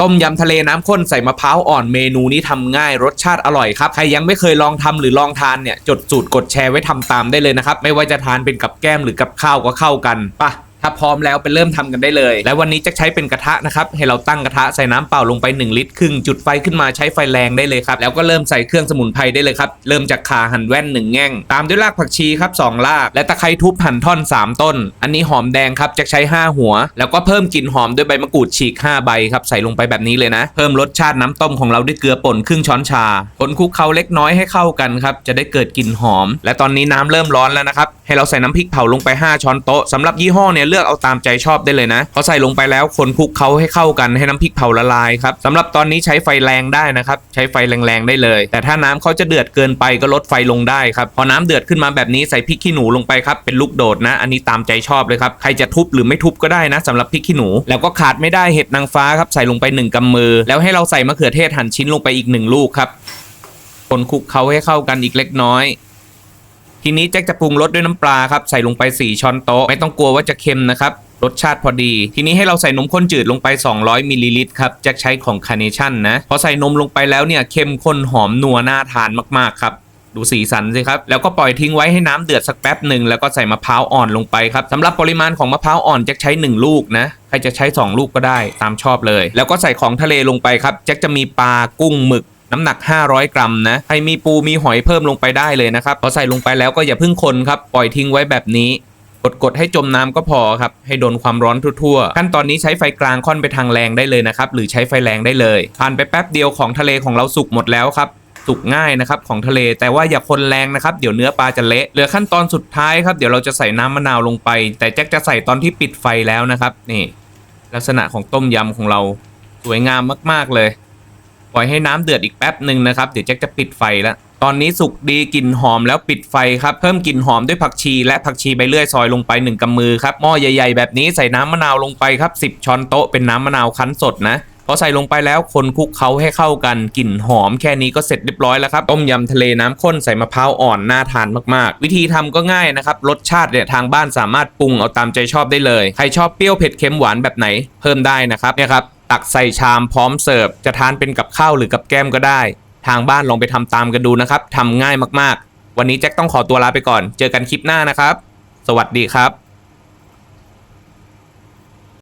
ต้มยำทะเลน้ำข้นใส่มะพร้าวอ่อนเมนูนี้ทำง่ายรสชาติอร่อยครับ ใครยังไม่เคยลองทำหรือลองทานเนี่ยจดสูตรกดแชร์ไว้ทำตามได้เลยนะครับ ไม่ว่าจะทานเป็นกับแก้มหรือกับข้าวก็เข้ากันปะ ถ้าพร้อมแล้วไปเริ่มทำกันได้เลย และวันนี้จะใช้เป็นกระทะนะครับให้เราตั้งกระทะใส่น้ำเปล่าลงไป 1 ลิตรครึ่งจุดไฟขึ้นมาใช้ไฟแรงได้เลยครับแล้วก็เริ่มใส่เครื่องสมุนไพรได้เลยครับเริ่มจากขาหั่นแว่น 1 แง่ง ตามด้วยรากผักชีครับ2ราก และตะไคร้ทุบหั่นท่อน 3 ต้น อันนี้หอมแดงครับจะใช้ 5 หัว แล้วก็เพิ่มกลิ่นหอมด้วยใบมะกรูดฉีก 5 ใบครับใส่ลงไปแบบนี้เลยนะ เพิ่มรสชาติน้ำต้มของเราด้วยเกลือป่นครึ่งช้อนชาคนคลุกเคล้าเล็กน้อยให้เข้ากันครับจะได้เกิดกลิ่นหอม และตอนนี้น้ำเริ่มร้อนแล้วนะครับให้เราใส่น้ำพริกเผาลงไป 5 ช้อนโต๊ะสำหรับยี่ห้อเนี่ยเลือกเอาตามใจชอบได้เลยนะพอใส่ลงไปแล้วคนคลุกเคล้าให้เข้ากันให้น้ำพริกเผาละลายครับสำหรับตอนนี้ใช้ไฟแรงได้นะครับใช้ไฟแรงๆได้เลย แต่ถ้าน้ำเขาจะเดือดเกินไปก็ลดไฟลงได้ครับพอน้ำเดือดขึ้นมาแบบนี้ใส่พริกขี้หนูลงไปครับเป็นลูกโดดนะ อันนี้ตามใจชอบเลยครับใครจะทุบหรือไม่ทุบก็ได้นะสำหรับพริกขี้หนู แล้วก็ขาดไม่ได้เห็ดนางฟ้าครับใส่ลงไปหนึ่งกำมือ แล้วให้เราใส่มะเขือเทศหั่นชิ้นลงไปอีกหนึ่งลูกครับคนคลุกเคล้าให้เข้ากันอีกเล็กน้อย ทีนี้แจ็คจะปรุงรสด้วยน้ำปลาครับใส่ลงไป 4 ช้อนโต๊ะไม่ต้องกลัวว่าจะเค็มนะครับรสชาติพอดี ทีนี้ให้เราใส่นมข้นจืดลงไป 200มิลลิลิตรครับแจ็คใช้ของคาร์เนชั่นนะพอใส่นมลงไปแล้วเนี่ยเข้มข้นหอมนัวน่าทานมากๆครับดูสีสันสิครับ แล้วก็ปล่อยทิ้งไว้ให้น้ำเดือดสักแป๊บหนึ่งแล้วก็ใส่มะพร้าวอ่อนลงไปครับสำหรับปริมาณของมะพร้าวอ่อนแจ็คใช้ 1 ลูกนะ ใครจะใช้ 2 ลูกก็ได้ตามชอบเลย แล้วก็ใส่ของทะเลลงไปครับแจ็คจะมีปลากุ้งหมึก น้ำหนัก 500 กรัมนะใครมีปูมีหอยเพิ่มลงไปได้เลยนะครับพอใส่ลงไปแล้วก็อย่าเพิ่งคนครับปล่อยทิ้งไว้แบบนี้กดกดให้จมน้ำก็พอครับ ให้โดนความร้อนทั่วๆขั้นตอนนี้ใช้ไฟกลางค่อนไปทางแรงได้เลยนะครับ หรือใช้ไฟแรงได้เลยผ่านไปแป๊บเดียวของทะเลของเราสุกหมดแล้วครับสุกง่ายนะครับของทะเลแต่ว่าอย่าคนแรงนะครับ เดี๋ยวเนื้อปลาจะเละเหลือขั้นตอนสุดท้ายครับเดี๋ยวเราจะใส่น้ำมะนาวลงไป แต่แจ็คจะใส่ตอนที่ปิดไฟแล้วนะครับนี่ ลักษณะของต้มยำของเราสวยงามมากๆเลย ล่อยให้น้ำเดือดอีกแป๊บหนึ่งนะครับเดี๋ยวแจ็คจะปิดไฟแล้วตอนนี้สุกดีกลิ่นหอมแล้วปิดไฟครับเพิ่มกลิ่นหอมด้วยผักชี และผักชีใบเลื่อยซอยลงไป 1กำมือครับหม้อใหญ่ๆแบบนี้ใส่น้ำมะนาวลงไปครับ10 ช้อนโต๊ะเป็นน้ำมะนาวคั้นสดนะพอใส่ลงไปแล้วคนคลุกเคล้าให้เข้ากันกลิ่นหอมแค่นี้ก็เสร็จเรียบร้อยแล้วครับ ต้มยำทะเลน้ำข้นใส่มะพร้าวอ่อนน่าทานมากๆ วิธีทำก็ง่ายนะครับ รสชาติเนี่ยทางบ้านสามารถปรุงเอาตามใจชอบได้เลย ใครชอบเปรี้ยวเผ็ดเค็มหวานแบบไหนเพิ่มได้นะครับเนี่ยครับ ตักใส่ชามพร้อมเสิร์ฟ จะทานเป็นกับข้าวหรือกับแก้มก็ได้ ทางบ้านลองไปทำตามกันดูนะครับทำง่ายมากๆ วันนี้แจ็คต้องขอตัวลาไปก่อน เจอกันคลิปหน้านะครับ สวัสดีครับ